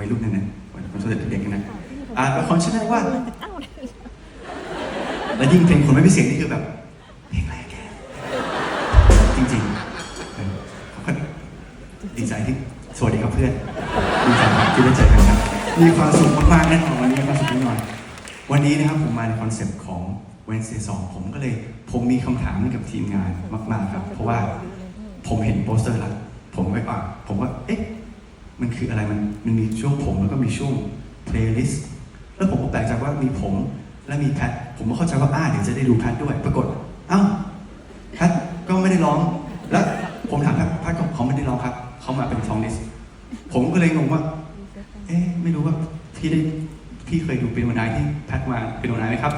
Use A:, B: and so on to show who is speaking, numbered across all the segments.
A: วัยรุ่นนั่นนะวัยรุ่นเด็กๆนะอ่าละครชื่อเรื่องว่า แล้วยิ่งเพลงคนไม่มีเสียงนี่คือแบบ เพลงอะไรแกจริงๆเออเขาก็ดีใจที่สวัสดีครับเพื่อนดีใจครับที่ได้เจอกันครับ มีความสุขมากๆแน่นอนวันนี้มีความสุขแน่นอนวันนี้นะครับผมมาในคอนเซปต์ของ Wednesday 2ผมก็เลย ผมมีคำถามให้กับทีมงานมาก ๆ ครับ เพราะว่าผมเห็นโปสเตอร์แล้วผมก็อะผมว่าเอ๊ะ มันคืออะไรมันมันมีช่วงผมแล้วก็มีช่วง playlist แล้วผมก็แปลกใจว่ามีผมและมีแพทผมก็เข้าใจว่าอ้าเดี๋ยวจะได้ดูแพทด้วย ปรากฏเอ้าแพทก็ไม่ได้ร้อง แล้วผมถามแพทแพทก็เขาไม่ได้ร้องครับเขามาเป็นซองลิสต์ผมก็เลยงงว่า เอ๊ะไม่รู้ว่าพี่ได้พี่เคยดูเป็นวันนายที่แพทมาเป็นวันนายไหมครับ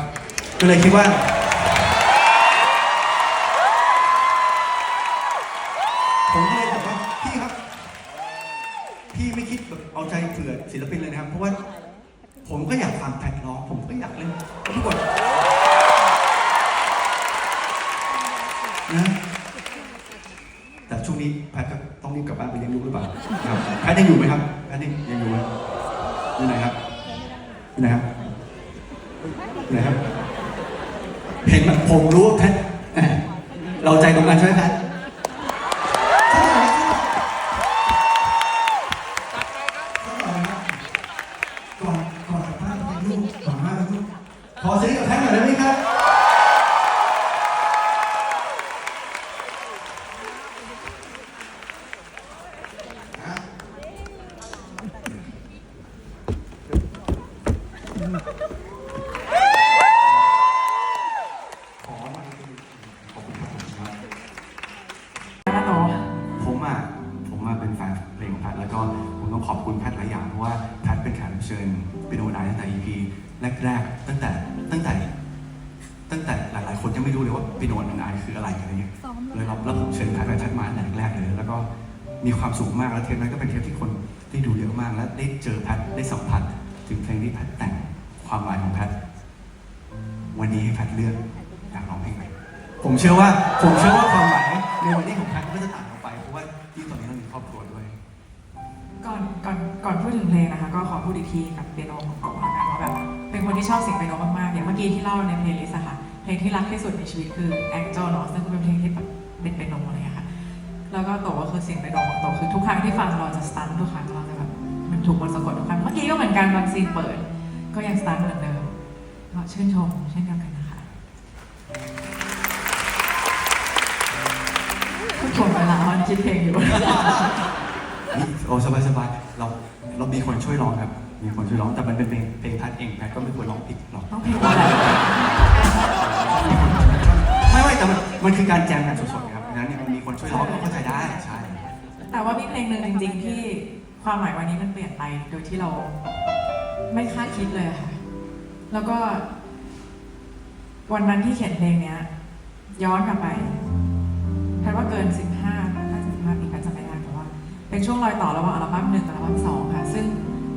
A: ก็เลยคิดว่า ฟังแพทร้อง ผมก็อยากเล่นปรากฏนนะแต่ช่วงนี้แพทก็ต้องรีบกลับบ้านไปเลี้ยงลูกหรือเปล่าครับแพทยังอยู่ไหมครับแพทยังยังอยู่ไหมอยู่ไหนครับอยู่ไหนครับอยู่ไหนครับ เห็นไหมผมรู้แพทเราใจตรงกันใช่ไหมแพท ผมอะ ผมมาเป็นแฟนเพลงของแพทแล้วก็ผมต้องขอบคุณแพทหลายอย่างเพราะว่าแพทเป็นแขกรับเชิญเป็นโอไดตั้งแต่ EP แรกๆ ตั้งแต่ตั้งแต่ ตั้งแต่หลายๆ คนยังไม่รู้เลยว่าปีโนนไอคืออะไรอะไรเงี้ยเลยเราแล้วผมเชิญแพทไปแพทมาตั้งแต่แรกๆเลย แล้วก็มีความสุขมากแล้วเทปนั้นก็เป็นเทปที่คนได้ดูเยอะมากและได้เจอแพทได้สัมผัสถึงเพลงที่แพทแต่ง ความหมายของแพทวันนี้ให้แพทเลือกอยากร้องเพลงไหนผมเชื่อว่า ผมเชื่อว่าความหมายในวันนี้ของแพทก็จะต่างออกไปเพราะว่าที่ตอนนี้เรามีครอบครัวด้วย
B: ก่อนก่อนก่อนพูดถึงเพลงนะคะ ก็ขอพูดอีกทีกับเปียโนของกองแล้วกันว่าแบบเป็นคนที่ชอบเสียงเปียโนมากๆอย่างเมื่อกี้ที่เล่าในเพลย์ลิสค่ะเพลงที่รักที่สุดในชีวิตคือ Angel เนาะซึ่งเป็นเพลงที่แบบเป็นเปียโนอะไรอย่างเงี้ยค่ะแล้วก็โตก็คือเสียงเปียโนของโตคือทุกครั้งที่ฟังเราจะสตันทุกครั้งเราจะแบบมันถูกบทสะกดทุกครั้งเมื่อกี้ก็เหมือนกันบางซีนเปิด ก็ยังสตันเหมือนเดิมก็ชื่นชมเช่นเดียวกันนะคะทุกคนเวลามันคิดเพลงอยู่
A: นี่โอ้สบายสบายเราเรามีคนช่วยร้องครับ มีคนช่วยร้องแต่มันเป็นเพลงเพลงแพทเองแพทก็ไม่ควรร้องผิดหรอก
B: ต้องเพลงอะไร
A: ไม่ไม่แต่มันมันคือการแจมกันสดๆครับดังนั้นเนี่ยมันมีคนช่วยร้องก็เข้าใจได้ใช่
B: แต่ว่ามีเพลงหนึ่งจริงๆที่ความหมายวันนี้มันเปลี่ยนไปโดยที่เรา ไม่คาดคิดเลยค่ะ แล้วก็ วันนั้นที่เขียนเพลงเนี้ย ย้อนกลับไปแพทย์ว่าเกิน 15น่าจะ15ปีแพทย์จำไม่ได้แต่ว่า เป็นช่วงรอยต่อระหว่างอัลบั้มหนึ่งกับอัลบั้มสองค่ะ ซึ่ง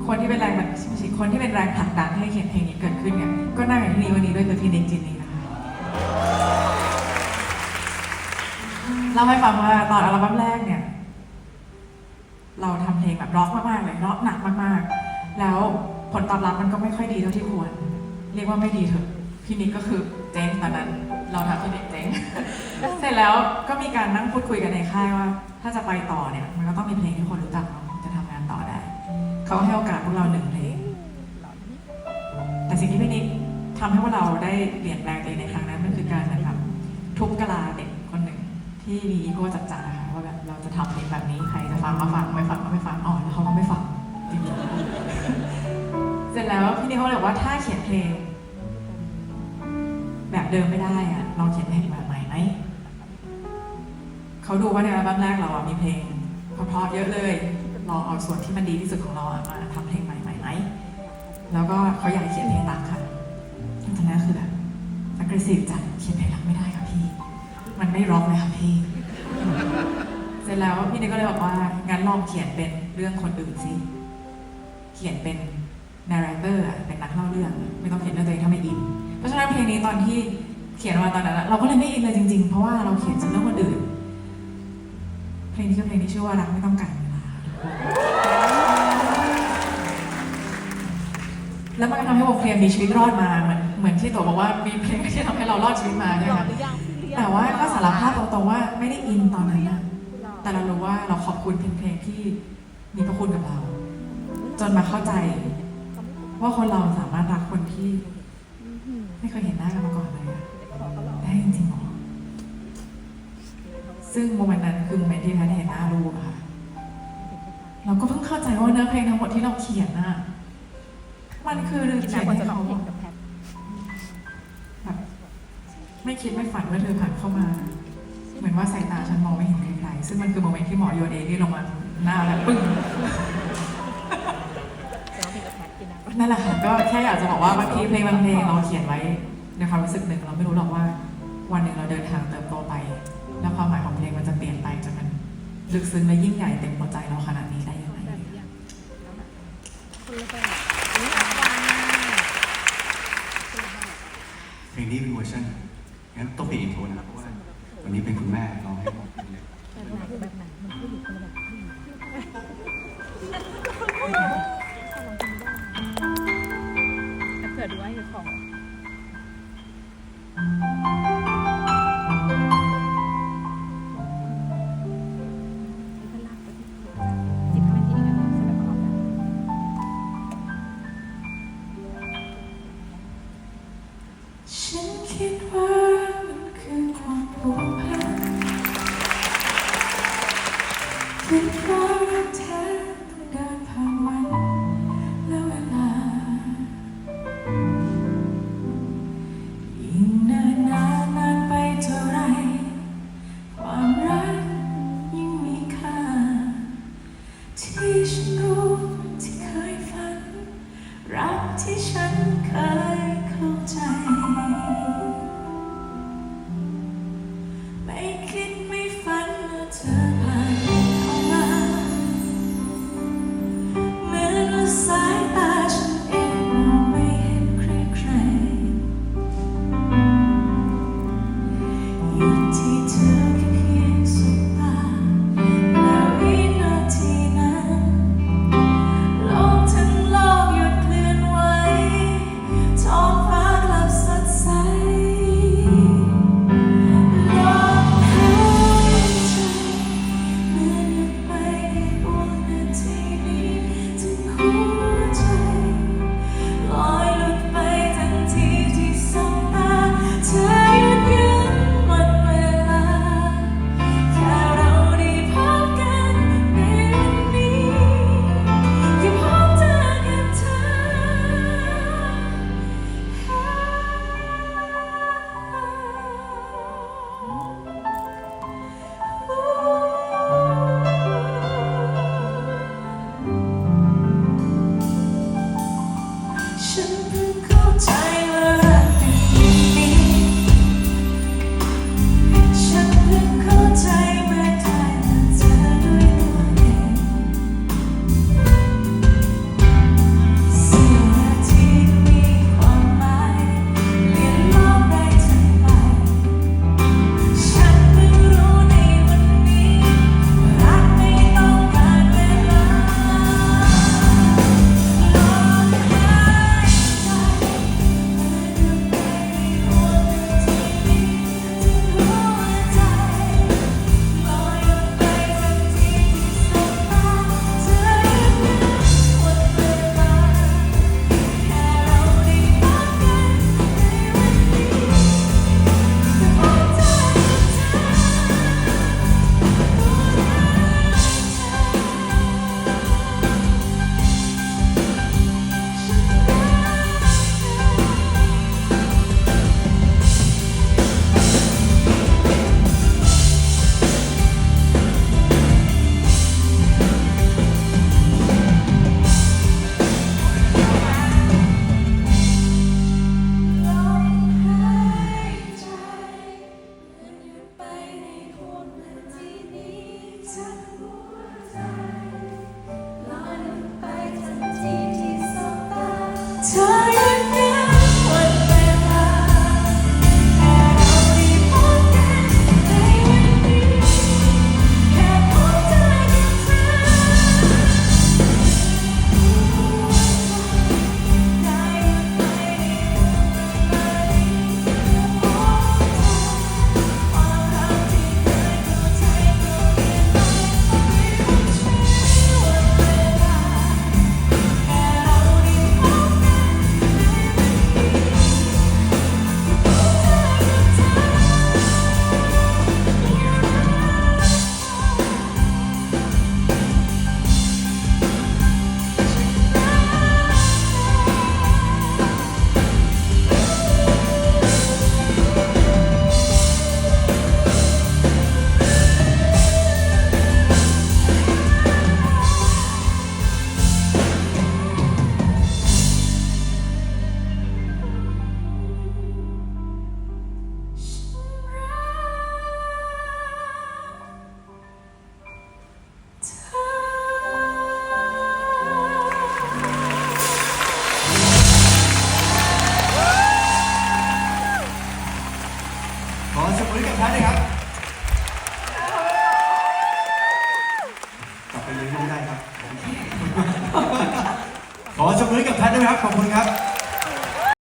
B: คนที่เป็นแรงไม่ใช่คนที่เป็นแรงผลักดันให้เขียนเพลงนี้เกิดขึ้นเนี่ยก็นั่งอยู่ที่นี่วันนี้ด้วยคือพี่นิกจินนี่นะคะเล่าให้ฟังว่าตอนอัลบั้มแรกเนี่ย เราทำเพลงแบบร็อกมากๆเลยร็อกหนักมากๆ แล้ว ผลตอบรับมันก็ไม่ค่อยดีเท่าที่ควร เรียกว่าไม่ดีเถอะพี่นิกก็คือเจ๊งตอนนั้น เราทำพี่นิกเจ๊งเสร็จแล้วก็มีการนั่งพูดคุยกันในค่ายว่า ถ้าจะไปต่อเนี่ยมันก็ต้องมีเพลงที่คนรู้จักเนาจะทำงานต่อได้ เขาให้โอกาสพวกเราหนึ่งเพลงแต่สิ่งที่พี่นิกทำให้พวกเราได้เปลี่ยนแปลงตัวเองในครั้งนั้นมันคือการนะครับทุบกะลาเด็กคนหนึ่งที่มีอีโก้จัดๆนะคะว่าแบบเราจะทำเพลงแบบนี้ใครจะฟังก็ฟังไม่ฟังก็ไม่ฟังอ่อน บอกว่าถ้าเขียนเพลง แบบเดิมไม่ได้อะลองเขียนเพลงแบบใหม่ไหมเขาดูว่าในอัลบั้มแรกเราอะมีเพลงเพราะๆเยอะเลยลองเอาส่วนที่มันดีที่สุดของเราอะมาทำเพลงใหม่ๆไหมแล้วก็เขาอยากเขียนเพลงรักค่ะตอนนั้นคือแบบ aggressive จัดเขียนเพลงรักไม่ได้ค่ะพี่ มันไม่ร็อกเลยค่ะพี่ เสร็จแล้วพี่นิกก็เลยบอกว่างั้นลองเขียนเป็นเรื่องคนอื่นสิเขียนเป็น narrator อะเป็นนักเล่าเรื่อง ไม่ต้องเขียนเรื่องตัวเองถ้าไม่อิน เพราะฉะนั้นเพลงนี้ตอนที่เขียนมาตอนนั้นเราก็เลยไม่อินเลยจริงๆ เพราะว่าเราเขียนจากเรื่องคนอื่น เพลงนี้คือเพลงที่ชื่อว่ารักไม่ต้องการเวลา
A: แล้วมันก็ทำให้วงเคลียร์มีชีวิตรอดมาเหมือนเหมือนที่ตัวบอกว่ามีเพลงที่ทำให้เรารอดชีวิตมาใช่ไหมคะแต่ว่าก็สารภาพตรงๆว่าไม่ได้อินตอนนั้นนะแต่เรารู้ว่าเราขอบคุณเพลงๆที่มีพระคุณกับเรา จนมาเข้าใจ ว่าคนเราสามารถรักคนที่ ไม่เคยเห็นหน้ากันมาก่อนเลยอะได้จริงๆเหรอ ซึ่งโมเมนต์นั้นคือโมเมนต์ที่แพทย์เห็นหน้าลูกอะค่ะ เราก็เพิ่งเข้าใจว่าเนื้อเพลงทั้งหมดที่เราเขียนน่ะ มันคือเขียนให้เขาแบบไม่คิดไม่ฝันว่าเธอผ่านเข้ามา เหมือนว่าสายตาฉันมองไม่เห็นใครๆซึ่งมันคือโมเมนต์ที่หมอโยนเอที่ลงมาหน้าแบบปึ้ง นั่นแหละค่ะก็แค่อยากจะบอกว่าบางทีเพลงบางเพลงเราเขียนไว้ในความรู้สึกหนึ่งเราไม่รู้หรอกว่า วันหนึ่งเราเดินทางเติบโตไป แล้วความหมายของเพลงมันจะเปลี่ยนไปจนมันลึกซึ้งและยิ่งใหญ่เต็มหัวใจเราขนาดนี้ได้ยังไง
B: เพลงนี้เป็นเวอร์ชันงั้นต้องเปลี่ยนอินโทรนะเพราะว่าวันนี้เป็นคุณแม่ร้องให้ผม